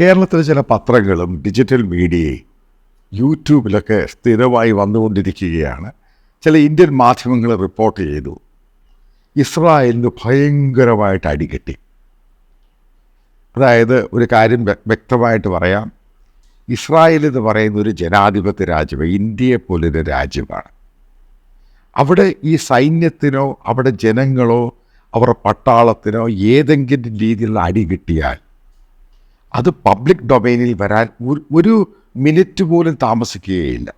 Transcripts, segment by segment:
കേരളത്തിലെ ചില പത്രങ്ങളും ഡിജിറ്റൽ മീഡിയയും യൂട്യൂബിലൊക്കെ സ്ഥിരമായി വന്നുകൊണ്ടിരിക്കുകയാണ്. ചില ഇന്ത്യൻ മാധ്യമങ്ങൾ റിപ്പോർട്ട് ചെയ്തു ഇസ്രായേലിന് ഭയങ്കരമായിട്ട് അടികെട്ടി. അതായത് ഒരു കാര്യം വ്യക്തമായിട്ട് പറയാം. ഇസ്രായേൽ എന്ന് പറയുന്ന ഒരു ജനാധിപത്യ രാജ്യമാണ് ഇന്ത്യയെ പോലൊരു രാജ്യമാണ്. അവിടെ ഈ സൈന്യത്തിനോ അവിടെ ജനങ്ങളോ അവരുടെ പട്ടാളത്തിനോ ഏതെങ്കിലും രീതിയിലുള്ള അടി കിട്ടിയാൽ അത് പബ്ലിക് ഡൊമൈനിൽ വരാൻ ഒരു- മിനിറ്റ് പോലും താമസിക്കുകയില്ല.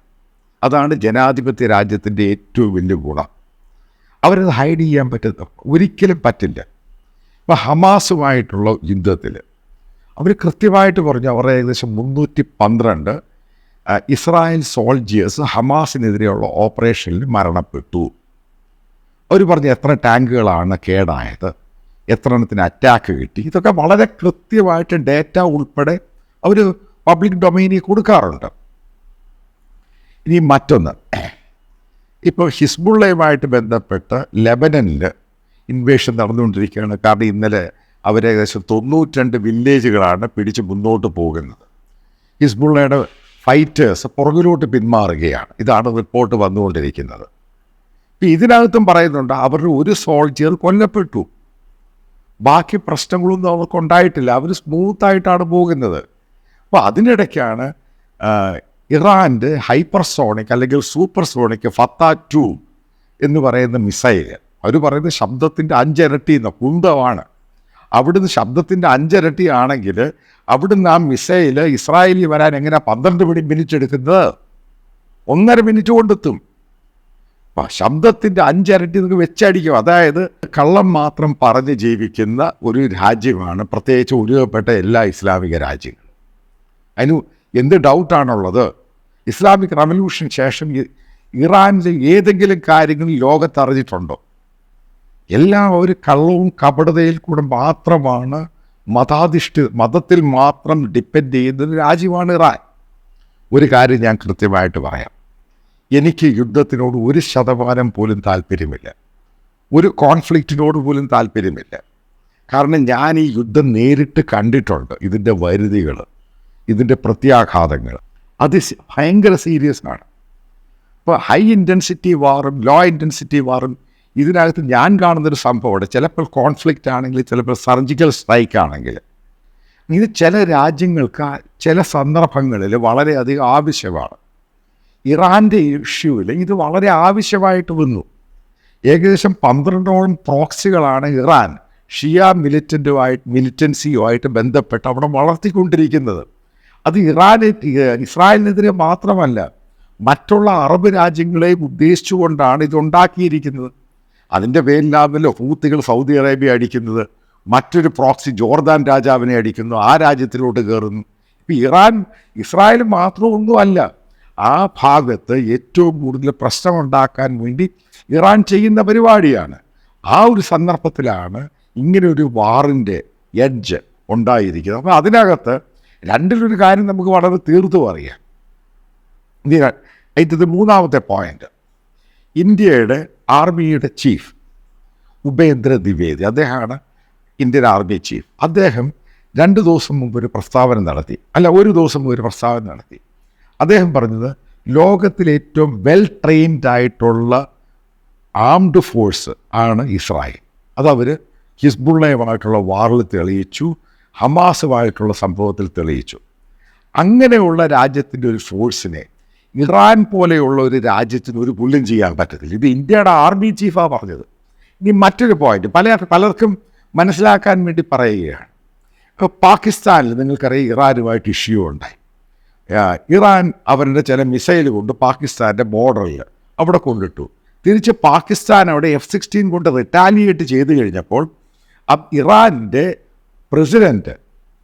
അതാണ് ജനാധിപത്യ രാജ്യത്തിന്റെ ഏറ്റവും വലിയ ഗുണം. അവരത് ഹൈഡ് ചെയ്യാൻ പറ്റുന്ന ഒരിക്കലും പറ്റില്ല. ഇപ്പം ഹമാസുമായിട്ടുള്ള യുദ്ധത്തിൽ അവർ കൃത്യമായിട്ട് പറഞ്ഞു അവർ ഏകദേശം മുന്നൂറ്റി പന്ത്രണ്ട് ഇസ്രായേൽ സോൾജിയേഴ്സ് ഹമാസിനെതിരെയുള്ള ഓപ്പറേഷനിൽ മരണപ്പെട്ടു. അവർ പറഞ്ഞു എത്ര ടാങ്കുകളാണ് കേടായത്? എത്ര എണ്ണത്തിന് അറ്റാക്ക് കിട്ടി. ഇതൊക്കെ വളരെ കൃത്യമായിട്ട് ഡേറ്റ ഉൾപ്പെടെ അവർ പബ്ലിക് ഡൊമൈനിൽ കൊടുക്കാറുണ്ട്. ഇനി മറ്റൊന്ന്. ഇപ്പോൾ ഹിസ്ബുള്ളയുമായിട്ട് ബന്ധപ്പെട്ട് ലെബനനിൽ ഇൻവേഷൻ നടന്നുകൊണ്ടിരിക്കുകയാണ്. കാരണം ഇന്നലെ അവർ ഏകദേശം തൊണ്ണൂറ്റിരണ്ട് വില്ലേജുകളാണ് പിടിച്ച് മുന്നോട്ട് പോകുന്നത്. ഹിസ്ബുള്ളയുടെ ഫൈറ്റേഴ്സ് പുറകിലോട്ട് പിന്മാറുകയാണ്. ഇതാണ് റിപ്പോർട്ട് വന്നുകൊണ്ടിരിക്കുന്നത്. ഇപ്പം ഇതിനകത്തും പറയുന്നുണ്ട് അവരുടെ ഒരു സോൾജിയർ കൊല്ലപ്പെട്ടു. ബാക്കി പ്രശ്നങ്ങളൊന്നും അവർക്ക് ഉണ്ടായിട്ടില്ല. അവർ സ്മൂത്തായിട്ടാണ് പോകുന്നത്. അപ്പോൾ അതിനിടയ്ക്കാണ് ഇറാന്റെ ഹൈപ്പർസോണിക് അല്ലെങ്കിൽ സൂപ്പർ സോണിക് ഫത്ത ടു എന്ന് പറയുന്ന മിസൈൽ അവർ പറയുന്നത് ശബ്ദത്തിന്റെ അഞ്ചിരട്ടി എന്ന കുന്തമാണ്. അവിടുന്ന് ശബ്ദത്തിന്റെ അഞ്ചിരട്ടി ആണെങ്കിൽ അവിടുന്ന് ആ മിസൈൽ ഇസ്രായേലിൽ വരാൻ എങ്ങനെ പന്ത്രണ്ട് മിനി മിനിറ്റ് എടുക്കുന്നത്? ഒന്നര മിനിറ്റ് കൊണ്ടെത്തും. ശബ്ദത്തിന്റെ അഞ്ചരട്ടി നിങ്ങൾക്ക് വെച്ചടിക്കും. അതായത് കള്ളം മാത്രം പറഞ്ഞ് ജീവിക്കുന്ന ഒരു രാജ്യമാണ് പ്രത്യേകിച്ച് ഒഴിവപ്പെട്ട എല്ലാ ഇസ്ലാമിക രാജ്യങ്ങളും. അതിന് എന്ത് ഡൗട്ടാണുള്ളത് ഇസ്ലാമിക് റവല്യൂഷന് ശേഷം ഇറാനിലെ ഏതെങ്കിലും കാര്യങ്ങൾ ലോകത്ത് അറിഞ്ഞിട്ടുണ്ടോ എല്ലാം ഒരു കള്ളവും കപടതയിൽ കൂടെ മാത്രമാണ് മതാധിഷ്ഠിത മതത്തിൽ മാത്രം ഡിപ്പെൻഡ് ചെയ്യുന്ന രാജ്യമാണ് ഇറാൻ. ഒരു കാര്യം ഞാൻ കൃത്യമായിട്ട് പറയാം. എനിക്ക് യുദ്ധത്തിനോട് ഒരു ശതമാനം പോലും താല്പര്യമില്ല. ഒരു കോൺഫ്ലിക്റ്റിനോട് പോലും താല്പര്യമില്ല. കാരണം ഞാൻ ഈ യുദ്ധം നേരിട്ട് കണ്ടിട്ടുണ്ട്. ഇതിന്റെ വരുതികൾ ഇതിന്റെ പ്രത്യാഘാതങ്ങൾ. അത് ഭയങ്കര സീരിയസ് ആണ്. ഇപ്പോൾ ഹൈ ഇന്റൻസിറ്റി വാറും ലോ ഇന്റൻസിറ്റി വാറും ഇതിനകത്ത് ഞാൻ കാണുന്നൊരു സംഭവമുണ്ട്. ചിലപ്പോൾ കോൺഫ്ലിക്റ്റ് ആണെങ്കിൽ ചിലപ്പോൾ സർജിക്കൽ സ്ട്രൈക്ക് ആണെങ്കിൽ. ഇത് ചില രാജ്യങ്ങൾക്ക് ചില സന്ദർഭങ്ങളിൽ വളരെയധികം ആവശ്യമാണ്. ഇറാന്റെ ഇഷ്യൂവിൽ ഇത് വളരെ ആവശ്യമായിട്ട് വന്നു. ഏകദേശം പന്ത്രണ്ടോളം പ്രോക്സികളാണ് ഇറാൻ ഷിയ മിലിറ്റന്റുമായിട്ട് മിലിറ്റൻസിയുമായിട്ട് ബന്ധപ്പെട്ട് അവിടെ വളർത്തിക്കൊണ്ടിരിക്കുന്നത്. അത് ഇറാനെ ഇസ്രായേലിനെതിരെ മാത്രമല്ല മറ്റുള്ള അറബ് രാജ്യങ്ങളെയും ഉദ്ദേശിച്ചുകൊണ്ടാണ് ഇതുണ്ടാക്കിയിരിക്കുന്നത് അതിന്റെ പേരിലാണല്ലോ ഹൂത്തികൾ സൗദി അറേബ്യ അടിക്കുന്നത് മറ്റൊരു പ്രോക്സി ജോർദാൻ രാജാവിനെ അടിക്കുന്നു ആ രാജ്യത്തിലോട്ട് കയറുന്നു. ഇപ്പം ഇറാൻ ഇസ്രായേൽ മാത്രമൊന്നുമല്ല ആ ഭാഗത്ത് ഏറ്റവും കൂടുതൽ പ്രശ്നമുണ്ടാക്കാൻ വേണ്ടി ഇറാൻ ചെയ്യുന്ന പരിപാടിയാണ്. ആ ഒരു സന്ദർഭത്തിലാണ് ഇങ്ങനൊരു വാറിന്റെ എഡ്ജ് ഉണ്ടായിരിക്കുന്നത്. അപ്പോൾ അതിനകത്ത് രണ്ടിലൊരു കാര്യം നമുക്ക് വളരെ തീർത്തും അറിയാം. ഇത് മൂന്നാമത്തെ പോയിന്റ്. ഇന്ത്യയുടെ ആർമിയുടെ ചീഫ് ഉപേന്ദ്ര ദ്വിവേദി അദ്ദേഹമാണ് ഇന്ത്യൻ ആർമി ചീഫ്. അദ്ദേഹം രണ്ട് ദിവസം മുമ്പ് ഒരു പ്രസ്താവന നടത്തി. അല്ല ഒരു ദിവസം മുമ്പ് ഒരു പ്രസ്താവന നടത്തി. അദ്ദേഹം പറഞ്ഞത് ലോകത്തിലെ ഏറ്റവും വെൽ ട്രെയിൻഡ് ആയിട്ടുള്ള ആംഡ് ഫോഴ്സ് ആണ് ഇസ്രായേൽ. അതവർ ഹിസ്ബുള്ളയുമായിട്ടുള്ള വാറിൽ തെളിയിച്ചു ഹമാസുമായിട്ടുള്ള സംഭവത്തിൽ തെളിയിച്ചു. അങ്ങനെയുള്ള രാജ്യത്തിന്റെ ഒരു ഫോഴ്സിനെ ഇറാൻ പോലെയുള്ള ഒരു രാജ്യത്തിന് ഒരു പുല്ലും ചെയ്യാൻ പറ്റത്തില്ല. ഇത് ഇന്ത്യയുടെ ആർമി ചീഫാണ് പറഞ്ഞത്. ഇനി മറ്റൊരു പോയിന്റ് പല പലർക്കും മനസ്സിലാക്കാൻ വേണ്ടി പറയുകയാണ്. ഇപ്പോൾ പാകിസ്ഥാനിൽ നിങ്ങൾക്കറിയാം ഇറാനുമായിട്ട് ഇഷ്യൂ ഉണ്ടായി. ഇറാൻ അവരുടെ ചില മിസൈൽ കൊണ്ട് പാകിസ്ഥാന്റെ ബോർഡറിൽ അവിടെ കൊണ്ടിട്ടു. തിരിച്ച് പാകിസ്ഥാൻ അവിടെ എഫ് സിക്സ്റ്റീൻ കൊണ്ട് റിറ്റാലിയേറ്റ് ചെയ്ത് കഴിഞ്ഞപ്പോൾ ഇറാന്റെ പ്രസിഡന്റ്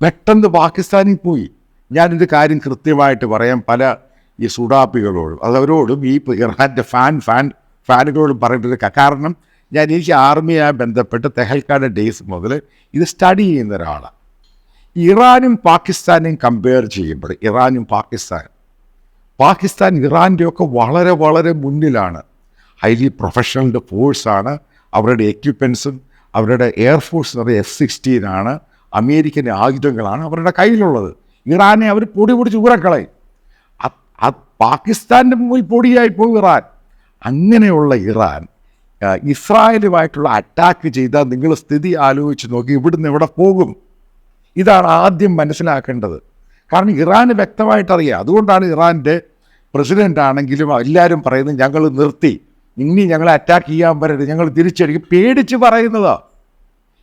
പെട്ടെന്ന് പാകിസ്ഥാനിൽ പോയി. ഞാനിത് കാര്യം കൃത്യമായിട്ട് പറയാം. പല ഈ സുഡാപ്പികളോടും അതവരോടും ഈ ഇറാന്റെ ഫാൻ ഫാൻ ഫാനുകളോടും പറഞ്ഞിട്ട് കാരണം ഞാൻ എനിക്ക് ആർമിയായി ബന്ധപ്പെട്ട് തെഹൽക്കാട് ഡേയ്സ് മുതൽ ഇത് സ്റ്റഡി ചെയ്യുന്ന ഒരാളാണ് ഇറാനും പാകിസ്ഥാനെയും കമ്പയർ ചെയ്യുമ്പോൾ ഇറാനും പാകിസ്ഥാൻ പാകിസ്ഥാൻ ഇറാന്റെയൊക്കെ വളരെ വളരെ മുന്നിലാണ്. ഹൈലി പ്രൊഫഷണൽ ഫോഴ്സാണ് അവരുടെ എക്യുപ്മെൻസും അവരുടെ എയർഫോഴ്സ് എന്ന് പറയുന്നത് എഫ് സിക്സ്റ്റീൻ ആണ്. അമേരിക്കൻ ആയുധങ്ങളാണ് അവരുടെ കയ്യിലുള്ളത്. ഇറാനെ അവർ പൊടി പൊടിച്ച് ഊരക്കളയും പാകിസ്ഥാന്റെ മുമ്പിൽ പൊടിയായി പോകും ഇറാൻ. അങ്ങനെയുള്ള ഇറാൻ ഇസ്രായേലുമായിട്ടുള്ള അറ്റാക്ക് ചെയ്താൽ നിങ്ങൾ സ്ഥിതി ആലോചിച്ച് നോക്കി ഇവിടുന്ന് എവിടെ പോകും? ഇതാണ് ആദ്യം മനസ്സിലാക്കേണ്ടത്. കാരണം ഇറാൻ വ്യക്തമായിട്ടറിയാം. അതുകൊണ്ടാണ് ഇറാന്റെ പ്രസിഡന്റ് ആണെങ്കിലും എല്ലാവരും പറയുന്നത് ഞങ്ങൾ നിർത്തി. ഇനി ഞങ്ങളെ അറ്റാക്ക് ചെയ്യാൻ വരരുത്. ഞങ്ങൾ തിരിച്ചടിക്കും. പേടിച്ച് പറയുന്നതാ.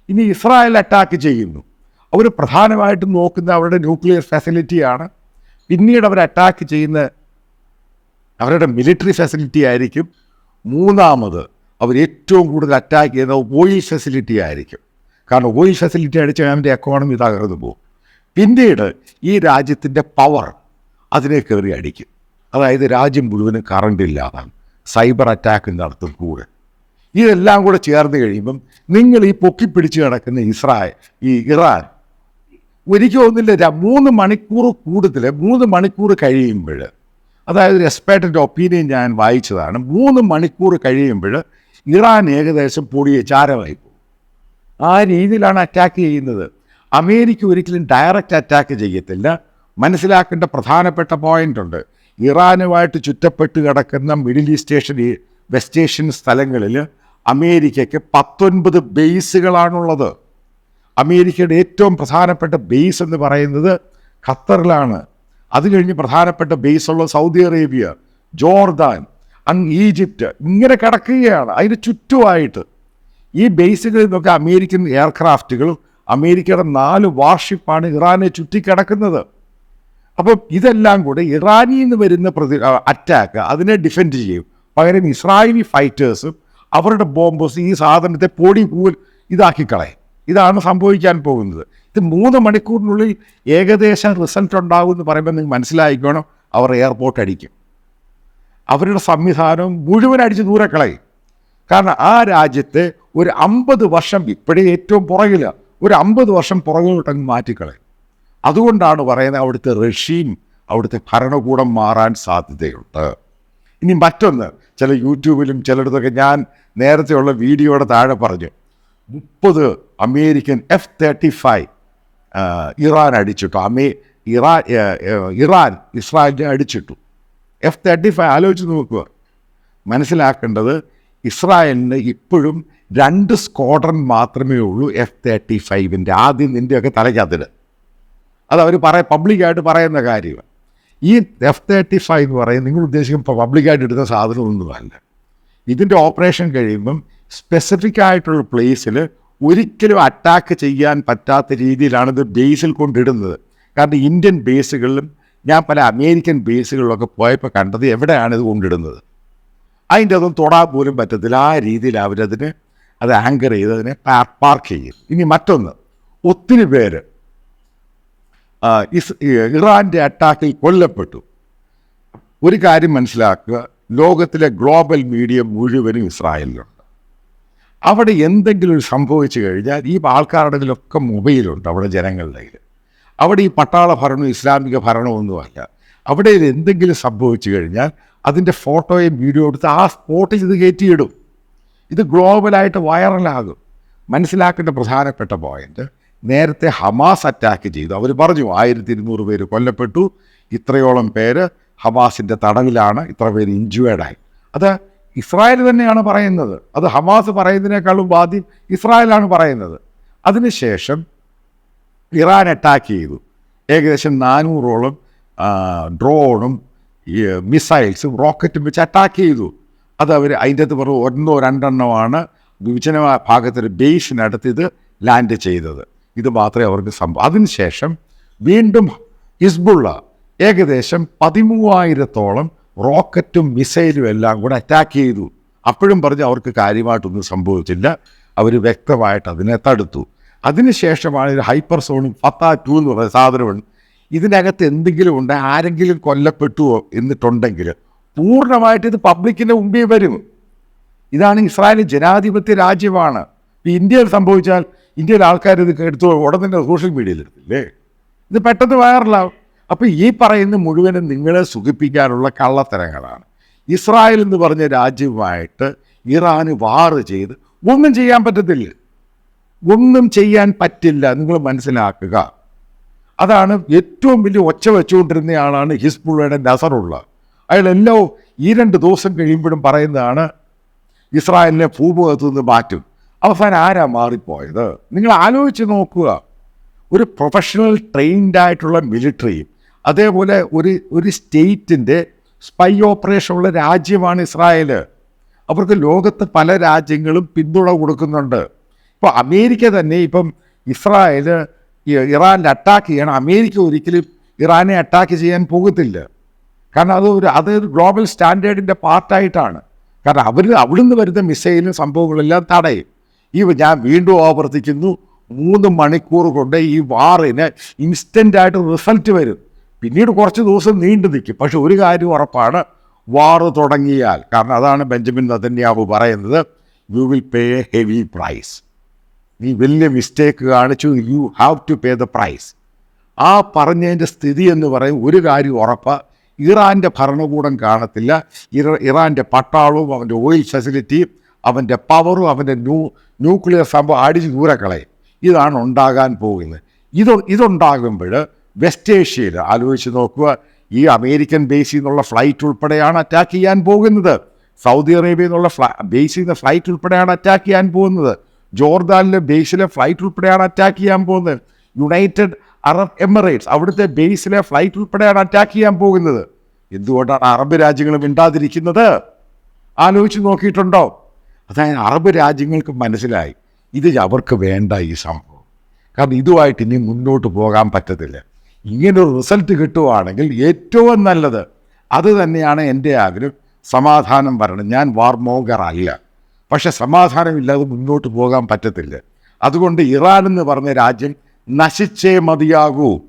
ഇനി ഇസ്രായേൽ അറ്റാക്ക് ചെയ്യുന്നു. അവർ പ്രധാനമായിട്ടും നോക്കുന്ന അവരുടെ ന്യൂക്ലിയർ ഫെസിലിറ്റിയാണ് പിന്നീട് അവർ അറ്റാക്ക് ചെയ്യുന്ന അവരുടെ മിലിറ്ററി ഫെസിലിറ്റി ആയിരിക്കും. മൂന്നാമത് അവർ ഏറ്റവും കൂടുതൽ അറ്റാക്ക് ചെയ്യുന്ന ഓയിൽ ഫെസിലിറ്റി ആയിരിക്കും. കാരണം ഓയിൽ ഫെസിലിറ്റി അടിച്ചാൽ അവന്റെ എക്കോണമി തകർന്നു പോകും പിന്നീട് ഈ രാജ്യത്തിന്റെ പവർ അതിനെ കയറി അടിക്കും. അതായത് രാജ്യം മുഴുവനും കറണ്ട് ഇല്ലാതാണ്. സൈബർ അറ്റാക്ക് നടത്തും കൂടെ. ഇതെല്ലാം കൂടെ ചേർന്ന് കഴിയുമ്പം നിങ്ങൾ ഈ പൊക്കിപ്പിടിച്ച് കിടക്കുന്ന ഇസ്രായേൽ ഈ ഇറാൻ ഒരിക്കൽ ഒന്നില്ല മൂന്ന് മണിക്കൂർ കൂടുതൽ മൂന്ന് മണിക്കൂർ കഴിയുമ്പോൾ അതായത് ഒരു എക്സ്പേർട്ടിന്റെ ഒപ്പീനിയൻ ഞാൻ വായിച്ചതാണ് മൂന്ന് മണിക്കൂർ കഴിയുമ്പോൾ ഇറാൻ ഏകദേശം പൊടിയെ ചാരമായി പോകും ആ രീതിയിലാണ് അറ്റാക്ക് ചെയ്യുന്നത്. അമേരിക്ക ഒരിക്കലും ഡയറക്റ്റ് അറ്റാക്ക് ചെയ്യത്തില്ല. മനസ്സിലാക്കേണ്ട പ്രധാനപ്പെട്ട പോയിന്റ് ഉണ്ട്. ഇറാനുമായിട്ട് ചുറ്റപ്പെട്ട് കിടക്കുന്ന middle east asian west asian സ്ഥലങ്ങളിൽ അമേരിക്കയ്ക്ക് പത്തൊൻപത് ബേസുകളാണുള്ളത് അമേരിക്കയുടെ ഏറ്റവും പ്രധാനപ്പെട്ട ബേസ് എന്ന് പറയുന്നത് ഖത്തറിലാണ്. അത് കഴിഞ്ഞ് പ്രധാനപ്പെട്ട ബേസ് ഉള്ള സൗദി അറേബ്യ ജോർദാൻ അങ് ഈജിപ്റ്റ് ഇങ്ങനെ കിടക്കുകയാണ്. അതിന് ചുറ്റുമായിട്ട് ഈ ബേസുകളിൽ നിന്നൊക്കെ അമേരിക്കൻ എയർക്രാഫ്റ്റുകളും അമേരിക്കയുടെ നാല് വാർഷിപ്പാണ് ഇറാനെ ചുറ്റിക്കിടക്കുന്നത്. അപ്പം ഇതെല്ലാം കൂടെ ഇറാനിൽ നിന്ന് വരുന്ന പ്രതി അറ്റാക്ക് അതിനെ ഡിഫെൻഡ് ചെയ്യും. പകരം ഇസ്രായേലി ഫൈറ്റേഴ്സും അവരുടെ ബോംബേഴ്സ് ഈ സാധനത്തെ പൊടി പൂൽ ഇതാക്കി കളയും. ഇതാണ് സംഭവിക്കാൻ പോകുന്നത്. ഇത് മൂന്ന് മണിക്കൂറിനുള്ളിൽ ഏകദേശം റിസൾട്ട് ഉണ്ടാകും എന്ന് പറയുമ്പോൾ നിങ്ങൾ മനസ്സിലായിക്കോണം? അവർ എയർപോർട്ട് അടിക്കും. അവരുടെ സംവിധാനം മുഴുവൻ അടിച്ച് ദൂരെ കളയും. കാരണം ആ രാജ്യത്തെ ഒരു അമ്പത് വർഷം ഇപ്പോഴേ ഏറ്റവും പുറകിൽ ഒരു അമ്പത് വർഷം പുറകിലോട്ടങ്ങ് മാറ്റിക്കളയും. അതുകൊണ്ടാണ് പറയുന്നത് അവിടുത്തെ റഷ്യയും അവിടുത്തെ ഭരണകൂടം മാറാൻ സാധ്യതയുണ്ട്. ഇനി മറ്റൊന്ന് ചില യൂട്യൂബിലും ചിലയിടത്തൊക്കെ ഞാൻ നേരത്തെയുള്ള വീഡിയോയുടെ താഴെ പറഞ്ഞു മുപ്പത് American F thirty five Iran അടിച്ചിട്ടു. അമേ ഇറാൻ ഇറാൻ ഇസ്രായേലിനെ അടിച്ചിട്ടു. എഫ് തേർട്ടി ഫൈവ് ആലോചിച്ച് നോക്കുക. മനസ്സിലാക്കേണ്ടത് ഇസ്രായേലിന് ഇപ്പോഴും രണ്ട് സ്ക്വാഡ്രൺ മാത്രമേ ഉള്ളൂ എഫ് തേർട്ടി ഫൈവിന്റെ ആദ്യം നിന്റെയൊക്കെ തലയ്ക്കകത്തിട് അത് അവർ പറയ പബ്ലിക്കായിട്ട് പറയുന്ന കാര്യമാണ്. ഈ എഫ് തേർട്ടി ഫൈവ് എന്ന് പറയുന്നത് നിങ്ങൾ ഉദ്ദേശിക്കും പബ്ലിക്കായിട്ട് എടുത്ത സാധനമൊന്നുമല്ല ഇതിന്റെ ഓപ്പറേഷൻ കഴിയുമ്പം സ്പെസിഫിക് ആയിട്ടുള്ള പ്ലേസിൽ ഒരിക്കലും അറ്റാക്ക് ചെയ്യാൻ പറ്റാത്ത രീതിയിലാണ് ഇത് ബേസിൽ കൊണ്ടിടുന്നത്. കാരണം ഇന്ത്യൻ ബേസുകളിലും ഞാൻ പല അമേരിക്കൻ ബേസുകളിലൊക്കെ പോയപ്പോൾ കണ്ടത് എവിടെയാണ് ഇത് കൊണ്ടിടുന്നത്? അതിന്റെ അതൊന്നും തൊടാൻ പോലും പറ്റത്തില്ല. ആ രീതിയിൽ അവരതിന് അത് ആങ്കർ ചെയ്ത് അതിനെ പാർക്ക് ചെയ്യും. ഇനി മറ്റൊന്ന് ഒത്തിരി പേര് ഇസ് ഇറാന്റെ അറ്റാക്കിൽ കൊല്ലപ്പെട്ടു. ഒരു കാര്യം മനസ്സിലാക്കുക ലോകത്തിലെ ഗ്ലോബൽ മീഡിയ മുഴുവനും ഇസ്രായേലിലുണ്ട്. അവിടെ എന്തെങ്കിലും സംഭവിച്ചു കഴിഞ്ഞാൽ ഈ ആൾക്കാരുടെ ഇതിലൊക്കെ മൊബൈലുണ്ട് അവിടെ ജനങ്ങളുടെ കയ്യിൽ അവിടെ ഈ പട്ടാള ഭരണവും ഇസ്ലാമിക ഭരണമൊന്നുമല്ല അവിടെ എന്തെങ്കിലും സംഭവിച്ചു കഴിഞ്ഞാൽ അതിന്റെ ഫോട്ടോയും വീഡിയോ എടുത്ത് ആ സ്പോട്ടിൽ ഇത് കയറ്റിയിടും. ഇത് ഗ്ലോബലായിട്ട് വൈറലാകും. മനസ്സിലാക്കേണ്ട പ്രധാനപ്പെട്ട പോയിന്റ് നേരത്തെ ഹമാസ് അറ്റാക്ക് ചെയ്തു. അവർ പറഞ്ഞു ആയിരത്തി ഇരുന്നൂറ് പേര് കൊല്ലപ്പെട്ടു. ഇത്രയോളം പേര് ഹമാസിന്റെ തടവിലാണ്. ഇത്ര പേര് ഇഞ്ചുവേർഡായി അത് ഇസ്രായേൽ തന്നെയാണ് പറയുന്നത്. അത് ഹമാസ് പറയുന്നതിനേക്കാളും വാദി ഇസ്രായേലാണ് പറയുന്നത്. അതിനുശേഷം ഇറാൻ അറ്റാക്ക് ചെയ്തു. ഏകദേശം നാനൂറോളം ഡ്രോണും മിസൈൽസും റോക്കറ്റും വെച്ച് അറ്റാക്ക് ചെയ്തു. അത് അവർ അതിന്റെ അകത്ത് പറഞ്ഞു ഒന്നോ രണ്ടെണ്ണമാണ് വിഭജന ഭാഗത്തൊരു ബേസിനടുത്ത് ലാൻഡ് ചെയ്തത്. ഇത് മാത്രമേ അവർക്ക് സംഭവം. അതിനുശേഷം വീണ്ടും ഹിസ്ബുള്ള ഏകദേശം പതിമൂവായിരത്തോളം റോക്കറ്റും മിസൈലും എല്ലാം കൂടെ അറ്റാക്ക് ചെയ്തു. അപ്പോഴും പറഞ്ഞ് അവർക്ക് കാര്യമായിട്ടൊന്നും സംഭവിച്ചില്ല. അവർ വ്യക്തമായിട്ട് അതിനെ തടുത്തു. അതിനുശേഷമാണ് ഒരു ഹൈപ്പർ സോണും ഫത്ത ടു എന്ന് പറയുന്ന സാധനമുണ്ട്. ഇതിനകത്ത് എന്തെങ്കിലും ഉണ്ട് ആരെങ്കിലും കൊല്ലപ്പെട്ടുവോ എന്നിട്ടുണ്ടെങ്കിൽ പൂർണമായിട്ട് ഇത് പബ്ലിക്കിന്റെ മുമ്പിൽ വരും. ഇതാണ് ഇസ്രായേൽ ജനാധിപത്യ രാജ്യമാണ്. ഇന്ത്യയിൽ സംഭവിച്ചാൽ ഇന്ത്യയിലെ ആൾക്കാർ ഇത് എടുത്തു ഉടൻ തന്നെ സോഷ്യൽ മീഡിയയിൽ എടുത്തില്ലേ? ഇത് പെട്ടെന്ന് വൈറലാവും. അപ്പോൾ ഈ പറയുന്ന മുഴുവനും നിങ്ങളെ സുഖിപ്പിക്കാനുള്ള കള്ളത്തരങ്ങളാണ്. ഇസ്രായേൽ എന്ന് പറഞ്ഞ രാജ്യവുമായിട്ട് ഇറാൻ വാറ് ചെയ്ത് ഒന്നും ചെയ്യാൻ പറ്റത്തില്ല. ഒന്നും ചെയ്യാൻ പറ്റില്ല. നിങ്ങൾ മനസ്സിലാക്കുക. അതാണ് ഏറ്റവും വലിയ ഒച്ച വെച്ചുകൊണ്ടിരുന്ന ആളാണ് ഹിസ്ബുള്ളയുടെ നസറുള്ള. അയാൾ എല്ലോ ഈ രണ്ട് ദിവസം കഴിയുമ്പോഴും പറയുന്നതാണ് ഇസ്രായേലിനെ ഭൂമുഖത്ത് നിന്ന് മാറ്റും. അവസാനം ആരാ മാറിപ്പോയത്? നിങ്ങൾ ആലോചിച്ച് നോക്കുക. ഒരു പ്രൊഫഷണൽ ട്രെയിൻഡ് ആയിട്ടുള്ള മിലിറ്ററിയും അതേപോലെ ഒരു ഒരു സ്റ്റേറ്റിന്റെ സ്പൈ ഓപ്പറേഷൻ ഉള്ള രാജ്യമാണ് ഇസ്രായേൽ അവർക്ക് ലോകത്ത് പല രാജ്യങ്ങളും പിന്തുണ കൊടുക്കുന്നുണ്ട്. ഇപ്പോൾ അമേരിക്ക തന്നെ ഇപ്പം ഇസ്രായേൽ ഇറാനിൽ അറ്റാക്ക് ചെയ്യണം. അമേരിക്ക ഒരിക്കലും ഇറാനെ അറ്റാക്ക് ചെയ്യാൻ പോകത്തില്ല. കാരണം അത് ഒരു അത് ഗ്ലോബൽ സ്റ്റാൻഡേർഡിന്റെ പാർട്ടായിട്ടാണ് കാരണം അവർ അവിടുന്ന് വരുന്ന മിസൈലും സംഭവങ്ങളെല്ലാം തടയും. ഈ ഞാൻ വീണ്ടും ആവർത്തിക്കുന്നു മൂന്ന് മണിക്കൂർ കൊണ്ട് ഈ വാറിന് ഇൻസ്റ്റന്റ് ആയിട്ട് റിസൾട്ട് വരും. പിന്നീട് കുറച്ച് ദിവസം നീണ്ടു നിൽക്കും. പക്ഷെ ഒരു കാര്യം ഉറപ്പാണ് വാറ് തുടങ്ങിയാൽ കാരണം അതാണ് ബെഞ്ചമിൻ നതന്യാഹു പറയുന്നത് you will pay a heavy price നീ വലിയ മിസ്റ്റേക്ക് കാണിച്ചു you have to pay the price ആ പറഞ്ഞതിന്റെ സ്ഥിതി എന്ന് പറയും ഒരു കാര്യം ഉറപ്പാ ഇറാന്റെ ഭരണകൂടം കാണത്തില്ല. ഇറ ഇറാന്റെ പട്ടാളവും അവന്റെ ഓയിൽ ഫെസിലിറ്റിയും അവന്റെ പവറും അവന്റെ ന്യൂ ന്യൂക്ലിയർ സംഭവം അടിച്ച് ദൂരക്കളയും ഇതാണ് ഉണ്ടാകാൻ പോകുന്നത്. ഇത് ഇതുണ്ടാകുമ്പോൾ വെസ്റ്റ് ഏഷ്യയിൽ ആലോചിച്ച് നോക്കുക. ഈ അമേരിക്കൻ ബേസിൽ നിന്നുള്ള ഫ്ലൈറ്റ് ഉൾപ്പെടെയാണ് അറ്റാക്ക് ചെയ്യാൻ പോകുന്നത്. സൗദി അറേബ്യയിൽ നിന്നുള്ള ഫ്ലൈ ബേസിൽ നിന്ന് ഫ്ലൈറ്റ് ഉൾപ്പെടെയാണ് അറ്റാക്ക് ചെയ്യാൻ പോകുന്നത്. ജോർദാനിലെ ബേസിലെ ഫ്ലൈറ്റ് ഉൾപ്പെടെയാണ് അറ്റാക്ക് ചെയ്യാൻ പോകുന്നത്. യുണൈറ്റഡ് അറബ് എമിറേറ്റ്സ് അവിടുത്തെ ബേസിലെ ഫ്ലൈറ്റ് ഉൾപ്പെടെയാണ് അറ്റാക്ക് ചെയ്യാൻ പോകുന്നത്. എന്തുകൊണ്ടാണ് അറബ് രാജ്യങ്ങൾ മിണ്ടാതിരിക്കുന്നത്? ആലോചിച്ച് നോക്കിയിട്ടുണ്ടോ? അതായത് അറബ് രാജ്യങ്ങൾക്ക് മനസ്സിലായി. ഇത് അവർക്ക് വേണ്ട ഈ സംഭവം. കാരണം ഇതുമായിട്ട് ഇനി മുന്നോട്ട് പോകാൻ പറ്റത്തില്ല. ഇങ്ങനൊരു റിസൾട്ട് കിട്ടുവാണെങ്കിൽ ഏറ്റവും നല്ലത് അത് തന്നെയാണ് എന്റെ ആഗ്രഹം. സമാധാനം വരണം. ഞാൻ വാർമോഗർ അല്ല. പക്ഷെ സമാധാനമില്ലാതെ മുന്നോട്ട് പോകാൻ പറ്റത്തില്ല. അതുകൊണ്ട് ഇറാൻ എന്ന് പറഞ്ഞ രാജ്യം നശിച്ചേ മതിയാകൂ.